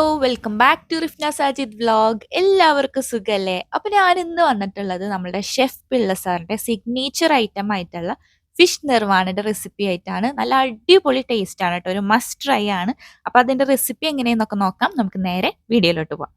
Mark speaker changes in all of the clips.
Speaker 1: Hello welcome back to Rifna Sajid vlog എല്ലാവർക്കും സുഖല്ലേ? അപ്പൊ ഞാൻ ഇന്ന് വന്നിട്ടുള്ളത് നമ്മുടെ ഷെഫ് പിള്ള സാറിന്റെ സിഗ്നേച്ചർ ഐറ്റം ആയിട്ടുള്ള ഫിഷ് നിർവാണയുടെ റെസിപ്പി ആയിട്ടാണ്. നല്ല അടിപൊളി ടേസ്റ്റ് ആണ് കേട്ടോ. ഒരു മസ്റ്റ് ട്രൈ ആണ്. അപ്പൊ അതിന്റെ റെസിപ്പി എങ്ങനെയെന്നൊക്കെ നോക്കാം. നമുക്ക് നേരെ വീഡിയോയിലോട്ട് പോവാം.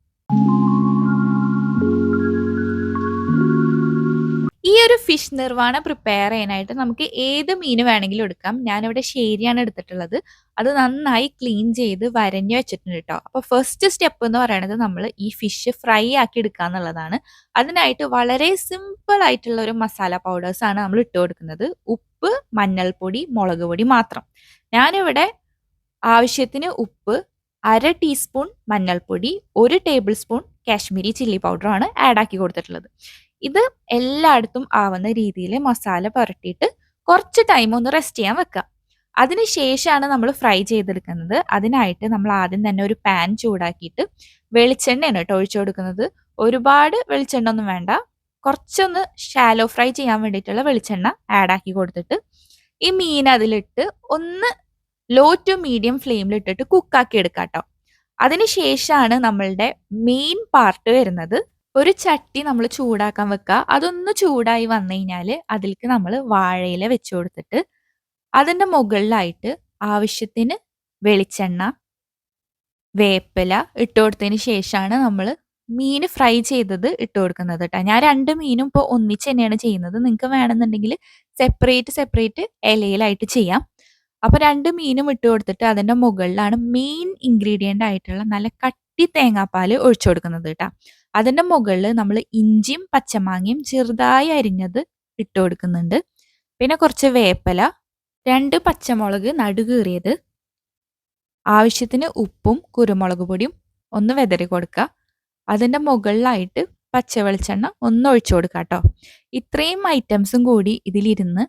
Speaker 1: ഒരു ഫിഷ് നിർവാണ പ്രിപ്പയർ ചെയ്യാനായിട്ട് നമുക്ക് ഏത് മീൻ വേണമെങ്കിലും എടുക്കാം. ഞാനിവിടെ ശരിയാണ് എടുത്തിട്ടുള്ളത്. അത് നന്നായി ക്ലീൻ ചെയ്ത് വരഞ്ഞു വെച്ചിട്ടുണ്ട് കേട്ടോ അപ്പോൾ ഫസ്റ്റ് സ്റ്റെപ്പ് എന്ന് പറയുന്നത് നമ്മൾ ഈ ഫിഷ് ഫ്രൈ ആക്കി എടുക്കുക എന്നുള്ളതാണ്. അതിനായിട്ട് വളരെ സിമ്പിൾ ആയിട്ടുള്ള ഒരു മസാല പൗഡേഴ്സ് ആണ് നമ്മൾ ഇട്ട് കൊടുക്കുന്നത്. ഉപ്പ് മഞ്ഞൾപ്പൊടി മുളക് പൊടി മാത്രം. ഞാനിവിടെ ആവശ്യത്തിന് ഉപ്പ് അര ടീസ്പൂൺ മഞ്ഞൾപ്പൊടി ഒരു ടേബിൾ സ്പൂൺ കാശ്മീരി ചില്ലി പൗഡറാണ് ആഡ് ആക്കി കൊടുത്തിട്ടുള്ളത്. ഇത് എല്ലായിടത്തും ആവുന്ന രീതിയിൽ മസാല പുരട്ടിയിട്ട് കുറച്ച് ടൈം ഒന്ന് റെസ്റ്റ് ചെയ്യാൻ വെക്കുക അതിനുശേഷമാണ് നമ്മൾ ഫ്രൈ ചെയ്തെടുക്കുന്നത്. അതിനായിട്ട് നമ്മൾ ആദ്യം തന്നെ ഒരു പാൻ ചൂടാക്കിയിട്ട് വെളിച്ചെണ്ണയാണ് കേട്ടോ ഒഴിച്ചു കൊടുക്കുന്നത്. ഒരുപാട് വെളിച്ചെണ്ണ ഒന്നും വേണ്ട. കുറച്ചൊന്ന് ഷാലോ ഫ്രൈ ചെയ്യാൻ വേണ്ടിയിട്ടുള്ള വെളിച്ചെണ്ണ ആഡ് ആക്കി കൊടുത്തിട്ട് ഈ മീൻ അതിലിട്ട് ഒന്ന് ലോ ടു മീഡിയം ഫ്ലെയിമിലിട്ടിട്ട് കുക്കാക്കി എടുക്കാം കേട്ടോ അതിനുശേഷമാണ് നമ്മളുടെ മെയിൻ പാർട്ട് വരുന്നത്. ഒരു ചട്ടി നമ്മൾ ചൂടാക്കാൻ വെക്കുക അതൊന്ന് ചൂടായി വന്നു കഴിഞ്ഞാൽ അതിലേക്ക് നമ്മൾ വാഴയില വെച്ച് കൊടുത്തിട്ട് അതിന്റെ മുകളിലായിട്ട് ആവശ്യത്തിന് വെളിച്ചെണ്ണ വേപ്പില ഇട്ട് കൊടുത്തതിന് ശേഷമാണ് നമ്മൾ മീൻ ഫ്രൈ ചെയ്തത് ഇട്ട് കൊടുക്കുന്നത് കേട്ടോ. ഞാൻ രണ്ട് മീനും ഇപ്പോൾ ഒന്നിച്ച് തന്നെയാണ് ചെയ്യുന്നത്. നിങ്ങൾക്ക് വേണമെന്നുണ്ടെങ്കിൽ സെപ്പറേറ്റ് സെപ്പറേറ്റ് ഇലയിലായിട്ട് ചെയ്യാം. അപ്പോൾ രണ്ട് മീനും ഇട്ട് കൊടുത്തിട്ട് അതിന്റെ മുകളിലാണ് മെയിൻ ഇൻഗ്രീഡിയന്റ് ആയിട്ടുള്ള നല്ല കട്ടി തേങ്ങാപ്പാൽ ഒഴിച്ചു കൊടുക്കുന്നത് കേട്ടോ. അതിന്റെ മുകളിൽ നമ്മൾ ഇഞ്ചിയും പച്ചമാങ്ങയും ചെറുതായി അരിഞ്ഞത് ഇട്ട് കൊടുക്കുന്നുണ്ട്. പിന്നെ കുറച്ച് വേപ്പല രണ്ട് പച്ചമുളക് നടുകീറിയത് ആവശ്യത്തിന് ഉപ്പും കുരുമുളക് പൊടിയും ഒന്ന് വെതറി കൊടുക്കുക. അതിന്റെ മുകളിലായിട്ട് പച്ച വെളിച്ചെണ്ണ ഒന്ന് ഒഴിച്ചു കൊടുക്കുക കേട്ടോ. ഇത്രയും ഐറ്റംസും കൂടി ഇതിലിരുന്ന്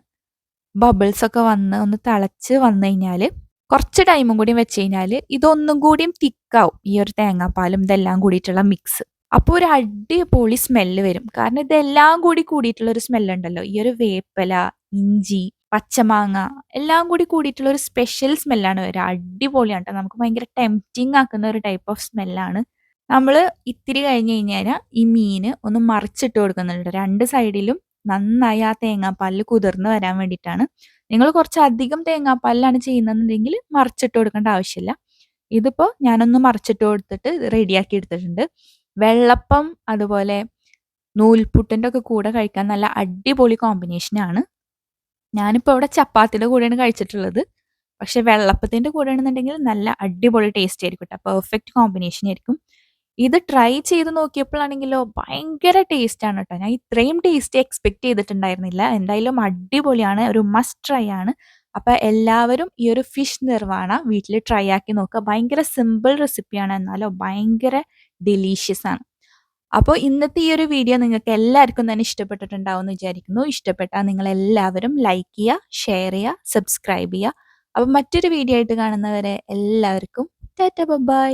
Speaker 1: ബബിൾസ് ഒക്കെ വന്ന് ഒന്ന് തിളച്ച് വന്നു കഴിഞ്ഞാൽ കുറച്ച് ടൈമും കൂടി വെച്ച് കഴിഞ്ഞാൽ ഇതൊന്നും കൂടിയും തിക്കാവും ഈ ഒരു തേങ്ങാപ്പാലും ഇതെല്ലാം കൂടിയിട്ടുള്ള മിക്സ് അപ്പോൾ ഒരു അടിപൊളി സ്മെല്ല് വരും. കാരണം ഇതെല്ലാം കൂടി കൂടിയിട്ടുള്ളൊരു സ്മെല്ലുണ്ടല്ലോ ഈ ഒരു വേപ്പല ഇഞ്ചി പച്ചമാങ്ങ എല്ലാം കൂടി കൂടിയിട്ടുള്ള ഒരു സ്പെഷ്യൽ സ്മെല്ലാണ് വരിക അടിപൊളിയാണ് കേട്ടോ നമുക്ക് ഭയങ്കര ടെംപ്റ്റിംഗ് ആക്കുന്ന ഒരു ടൈപ്പ് ഓഫ് സ്മെല്ലാണ് നമ്മൾ ഇത്തിരി കഴിഞ്ഞ് കഴിഞ്ഞാൽ ഈ മീന് ഒന്ന് മറിച്ചിട്ട് കൊടുക്കുന്നുണ്ട്. രണ്ട് സൈഡിലും നന്നായി ആ തേങ്ങാപ്പാലിൽ കുതിർന്ന് വരാൻ വേണ്ടിയിട്ടാണ്. നിങ്ങൾ കുറച്ച് അധികം തേങ്ങാപ്പാലിലാണ് ചെയ്യുന്നതെന്നുണ്ടെങ്കിൽ മറിച്ചിട്ട് കൊടുക്കേണ്ട ആവശ്യമില്ല. ഇതിപ്പോൾ ഞാനൊന്ന് മറിച്ചിട്ട് കൊടുത്തിട്ട് റെഡിയാക്കി എടുത്തിട്ടുണ്ട്. വെള്ളപ്പം അതുപോലെ നൂൽപുട്ടിന്റെ ഒക്കെ കൂടെ കഴിക്കാൻ നല്ല അടിപൊളി കോമ്പിനേഷനാണ് ഞാനിപ്പോൾ ഇവിടെ ചപ്പാത്തിയുടെ കൂടെയാണ് കഴിച്ചിട്ടുള്ളത്. പക്ഷെ വെള്ളപ്പത്തിന്റെ കൂടെ ആണെന്നുണ്ടെങ്കിൽ നല്ല അടിപൊളി ടേസ്റ്റ് ആയിരിക്കും കേട്ടോ പെർഫെക്റ്റ് കോമ്പിനേഷൻ ആയിരിക്കും. ഇത് ട്രൈ ചെയ്ത് നോക്കിയപ്പോഴാണെങ്കിലോ ഭയങ്കര ടേസ്റ്റ് ആണ് കേട്ടോ ഞാൻ ഇത്രയും ടേസ്റ്റ് എക്സ്പെക്ട് ചെയ്തിട്ടുണ്ടായിരുന്നില്ല. എന്തായാലും അടിപൊളിയാണ്. ഒരു മസ്റ്റ് ട്രൈ ആണ്. അപ്പോൾ എല്ലാവരും ഈ ഒരു ഫിഷ് നിർവാണ വീട്ടിൽ ട്രൈ ആക്കി നോക്കുക ഭയങ്കര സിമ്പിൾ റെസിപ്പിയാണ് എന്നാലോ ഭയങ്കര ഡെലീഷ്യസ് ആണ്. അപ്പോൾ ഇന്നത്തെ ഈ ഒരു വീഡിയോ നിങ്ങൾക്ക് എല്ലാവർക്കും തന്നെ ഇഷ്ടപ്പെട്ടിട്ടുണ്ടാവും എന്ന് വിചാരിക്കുന്നു. ഇഷ്ടപ്പെട്ടാൽ നിങ്ങൾ എല്ലാവരും ലൈക്ക് ചെയ്യുക ഷെയർ ചെയ്യുക സബ്സ്ക്രൈബ് ചെയ്യുക. അപ്പം മറ്റൊരു വീഡിയോ ആയിട്ട് കാണുന്നവരെ എല്ലാവർക്കും ടാറ്റ ബൈ.